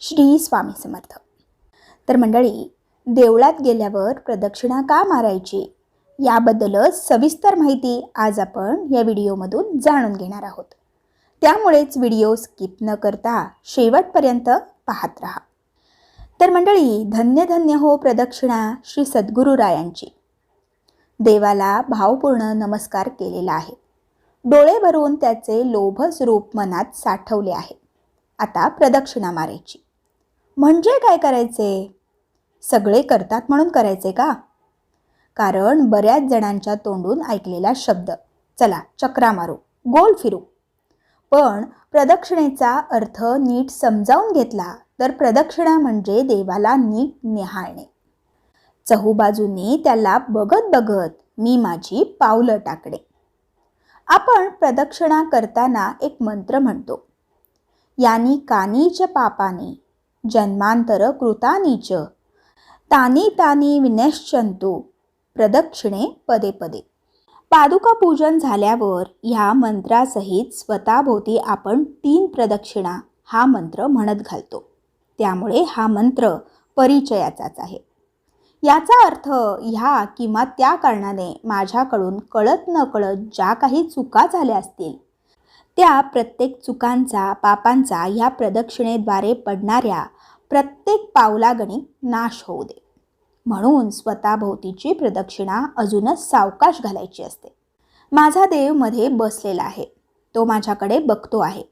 श्री स्वामी समर्थ. तर मंडळी देवळात गेल्यावर प्रदक्षिणा का मारायची? याबद्दलच सविस्तर माहिती आज आपण या व्हिडिओमधून जाणून घेणार आहोत. त्यामुळेच व्हिडिओ स्किप न करता शेवटपर्यंत पाहत राहा. तर मंडळी धन्य धन्य हो प्रदक्षिणा श्री सद्गुरुरायांची. देवाला भावपूर्ण नमस्कार केलेला आहे. डोळे भरून त्याचे लोभस रूप मनात साठवले आहे. आता प्रदक्षिणा मारायची. म्हणजे काय करायचे? सगळे करतात म्हणून करायचे का? कारण बऱ्याच जणांच्या तोंडून ऐकलेला शब्द. चला चक्रा मारू. गोल फिरू. पण प्रदक्षिणेचा अर्थ नीट समजावून घेतला तर प्रदक्षिणा म्हणजे देवाला नीट निहाळणे. चहूबाजूंनी त्याला बघत बघत मी माझी पावलं टाकणे. आपण प्रदक्षिणा करताना एक मंत्र म्हणतो. यानी कानीच्या पापाने जन्मांतर कृतानी च तानी तानी विनश्चंतु प्रदक्षिणे पदे पदे. पादुका पूजन झाल्यावर ह्या मंत्रासहित स्वतःभोवती आपण तीन प्रदक्षिणा हा मंत्र म्हणत घालतो. त्यामुळे हा मंत्र परिचयाचाच आहे. याचा अर्थ ह्या किंवा त्या कारणाने माझ्याकडून कळत न कळत ज्या काही चुका झाल्या असतील त्या प्रत्येक चुकांचा पापांचा ह्या प्रदक्षिणेद्वारे पडणाऱ्या प्रत्येक पावलागणी नाश होऊ दे. म्हणून स्वतःभोवतीची प्रदक्षिणा अजूनच सावकाश घालायची असते. माझा देवमध्ये बसलेला आहे. तो माझ्याकडे बघतो आहे.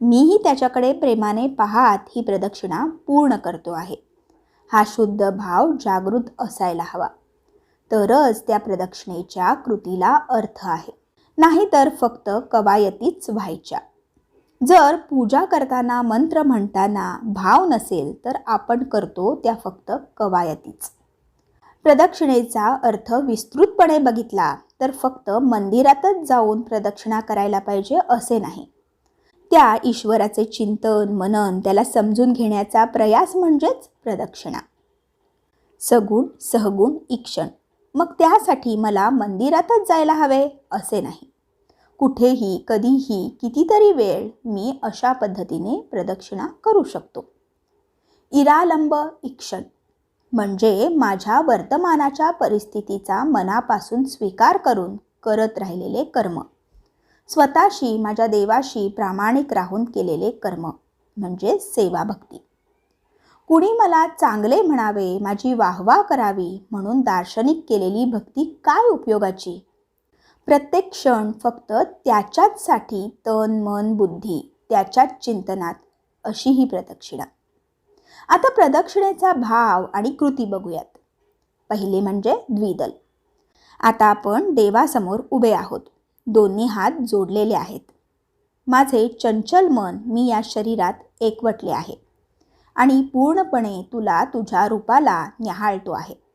मीही त्याच्याकडे प्रेमाने पाहात ही प्रदक्षिणा पूर्ण करतो आहे. हा शुद्ध भाव जागृत असायला हवा. तरच त्या प्रदक्षिणेच्या कृतीला अर्थ आहे. नाहीतर फक्त कवायतीच व्हायच्या. जर पूजा करताना मंत्र म्हणताना भाव नसेल तर आपण करतो त्या फक्त कवायतीच. प्रदक्षिणेचा अर्थ विस्तृतपणे बघितला तर फक्त मंदिरातच जाऊन प्रदक्षिणा करायला पाहिजे असे नाही. त्या ईश्वराचे चिंतन मनन त्याला समजून घेण्याचा प्रयास म्हणजेच प्रदक्षिणा. सगुण सहगुण इक्षण मग त्यासाठी मला मंदिरातच जायला हवे असे नाही. कुठेही कधीही कितीतरी वेळ मी अशा पद्धतीने प्रदक्षिणा करू शकतो. इरालंब इक्षण म्हणजे माझ्या वर्तमानाच्या परिस्थितीचा मनापासून स्वीकार करून करत राहिलेले कर्म. स्वतःशी माझ्या देवाशी प्रामाणिक राहून केलेले कर्म म्हणजे सेवाभक्ती. कुणी मला चांगले म्हणावे माझी वाहवा करावी म्हणून दार्शनिक केलेली भक्ती काय उपयोगाची? प्रत्येक क्षण फक्त त्याच्याचसाठी तन मन बुद्धी त्याच्याच चिंतनात अशी ही प्रदक्षिणा. आता प्रदक्षिणेचा भाव आणि कृती बघूयात. पहिले म्हणजे द्विदल. आता आपण देवासमोर उभे आहोत. दोन्ही हात जोडलेले आहेत. माझे चंचल मन मी या शरीरात एकवटले आहे. आणि पूर्णपणे तुला तुझ्या रूपाला न्याहाळतो आहे.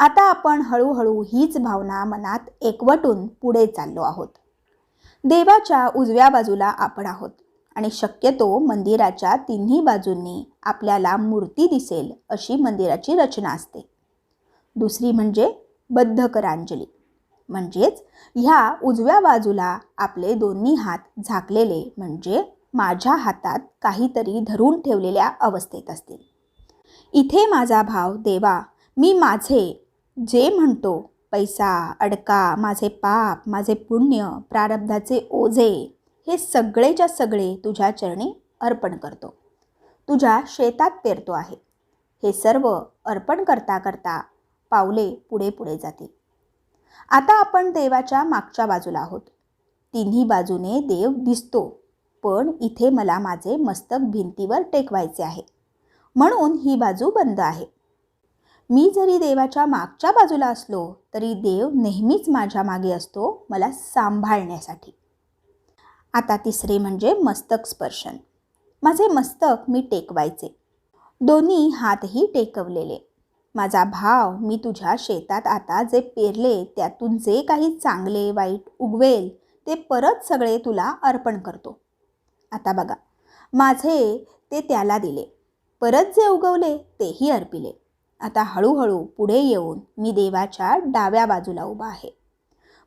आता आपण हळूहळू हीच भावना मनात एकवटून पुढे चाललो आहोत. देवाच्या उजव्या बाजूला आपण आहोत आणि शक्यतो मंदिराच्या तिन्ही बाजूंनी आपल्याला मूर्ती दिसेल अशी मंदिराची रचना असते. दुसरी म्हणजे बद्धकरांजली. म्हणजेच ह्या उजव्या बाजूला आपले दोन्ही हात झाकलेले म्हणजे माझ्या हातात काहीतरी धरून ठेवलेल्या अवस्थेत असतील. इथे माझा भाव देवा मी माझे जे म्हणतो पैसा अडका माझे पाप माझे पुण्य प्रारब्धाचे ओझे हे सगळेच्या सगळे तुझ्या चरणी अर्पण करतो. तुझ्या शेतात पेरतो आहे. हे सर्व अर्पण करता करता पावले पुढे पुढे जातील. आता आपण देवाच्या मागच्या बाजूला आहोत. तिन्ही बाजूने देव दिसतो पण इथे मला माझे मस्तक भिंतीवर टेकवायचे आहे. म्हणून ही बाजू बंद आहे. मी जरी देवाच्या मागच्या बाजूला असलो तरी देव नेहमीच माझ्या मागे असतो मला सांभाळण्यासाठी. आता तिसरे म्हणजे मस्तक स्पर्शन. माझे मस्तक मी टेकवायचे. दोन्ही हातही टेकवलेले. माझा भाव मी तुझ्या शेतात आता जे पेरले त्यातून जे काही चांगले वाईट उगवेल ते परत सगळे तुला अर्पण करतो. आता बघा. माझे ते त्याला दिले. परत जे उगवले तेही अर्पिले. आता हळूहळू पुढे येऊन मी देवाच्या डाव्या बाजूला उभा आहे.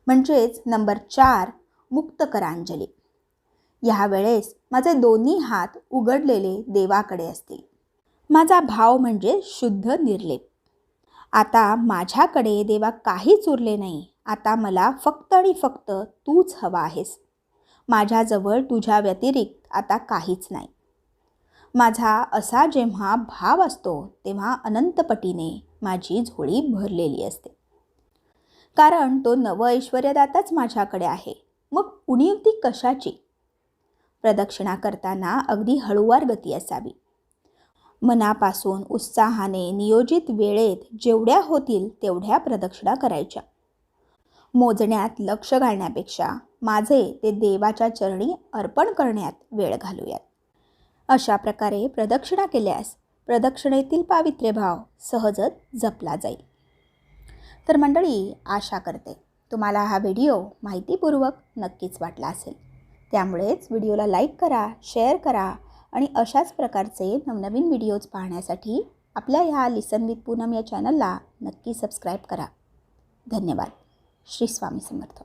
म्हणजेच नंबर चार मुक्त करांजली ह्या वेळेस माझे दोन्ही हात उघडलेले देवाकडे असतील. माझा भाव म्हणजे शुद्ध निर्लेप. आता माझ्याकडे देवा काहीच उरले नाही आता मला फक्त आणि फक्त तूच हवा आहेस. माझ्याजवळ तुझ्या व्यतिरिक्त आता काहीच नाही. माझा असा जेव्हा भाव असतो तेव्हा अनंतपटीने माझी झोळी भरलेली असते. कारण तो नव ऐश्वर्यदाताच माझ्याकडे आहे. मग उणीवती कशाची? प्रदक्षिणा करताना अगदी हळूवार गती असावी. मनापासून उत्साहाने नियोजित वेळेत जेवढ्या होतील तेवढ्या प्रदक्षिणा करायच्या. मोजण्यात लक्ष घालण्यापेक्षा माझे ते देवाच्या चरणी अर्पण करण्यात वेळ घालूयात. अशा प्रकारे प्रदक्षिणा केल्यास प्रदक्षिणेतील पावित्र्यभाव सहजच जपला जाईल. तर मंडळी आशा करते तुम्हाला हा व्हिडिओ माहितीपूर्वक नक्कीच वाटला असेल. त्यामुळेच व्हिडिओला लाईक करा शेअर करा आणि अशाच प्रकारचे नवनवीन व्हिडिओज पाहण्यासाठी आपल्या ह्या लिसन विथ पूनम या चॅनलला नक्की सबस्क्राईब करा. धन्यवाद. श्री स्वामी समर्थ.